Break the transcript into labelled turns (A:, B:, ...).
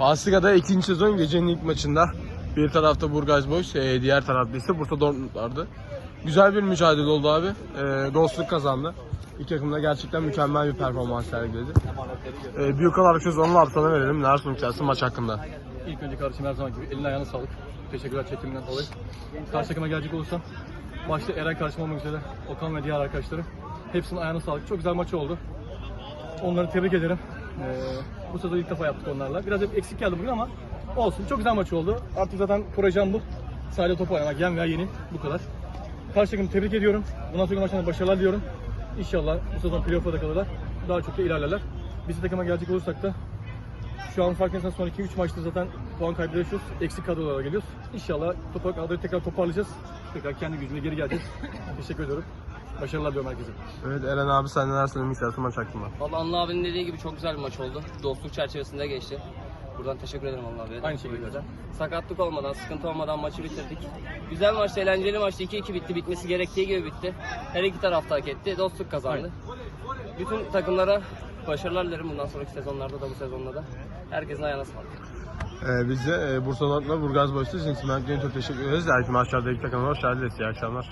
A: Asliga'da ikinci sezon gecenin ilk maçında bir tarafta Burgaz Boys, e, diğer tarafta ise Bursa Dortmund vardı. Güzel bir mücadele oldu abi. E, dostluk kazandı. İki takım da gerçekten mükemmel bir performans sergiledi. E, büyük olarak söz onun arasına verelim. Neler istersin maç hakkında?
B: İlk önce kardeşim her zaman gibi eline ayağına sağlık. Teşekkürler çekiminden dolayı. Karşı takıma gelecek olursam başta Eren karşıma olmak üzere Okan ve diğer arkadaşlarım. Hepsinin ayağına sağlık. Çok güzel maç oldu. Onları tebrik ederim. Ee, bu sezon ilk defa yaptık onlarla. Biraz hep eksik geldi bugün ama olsun. Çok güzel maç oldu. Artık zaten projem bu. Sadece top oynamak. Yen veya yeni. Bu kadar. Karşı takımı tebrik ediyorum. Bundan sonraki maçlarında başarılar diliyorum. İnşallah bu sezon playoff'a da kalırlar. Daha çok da ilerlerler. Biz de takıma gelecek olursak da şu an farkındaysan son 2-3 maçta zaten puan kaybı yaşıyoruz. Eksik kadrolara geliyoruz. İnşallah topa kadroyu tekrar toparlayacağız. Tekrar kendi gücümüze geri geleceğiz. Teşekkür ediyorum. Başarılar diliyorum herkese.
A: Evet Eren abi sen neler söylemek istersin maç hakkında?
C: Valla Anıl abinin dediği gibi çok güzel bir maç oldu. Dostluk çerçevesinde geçti. Buradan teşekkür ederim Anıl abiye.
B: Aynı şekilde.
C: Sakatlık olmadan, sıkıntı olmadan maçı bitirdik. Güzel maçtı, eğlenceli maçtı. 2-2 bitti. Bitmesi gerektiği gibi bitti. Her iki taraf da hak etti. Dostluk kazandı. Bütün takımlara başarılar dilerim bundan sonraki sezonlarda da bu sezonda da. Herkesin ayağına sağlık.
A: Ee, biz de e, Bursa ve Burgaz Boys'ta Cincinnati'ye çok teşekkür ederiz. Erkin maçlarda ilk takımına hoş geldiniz. İyi akşamlar.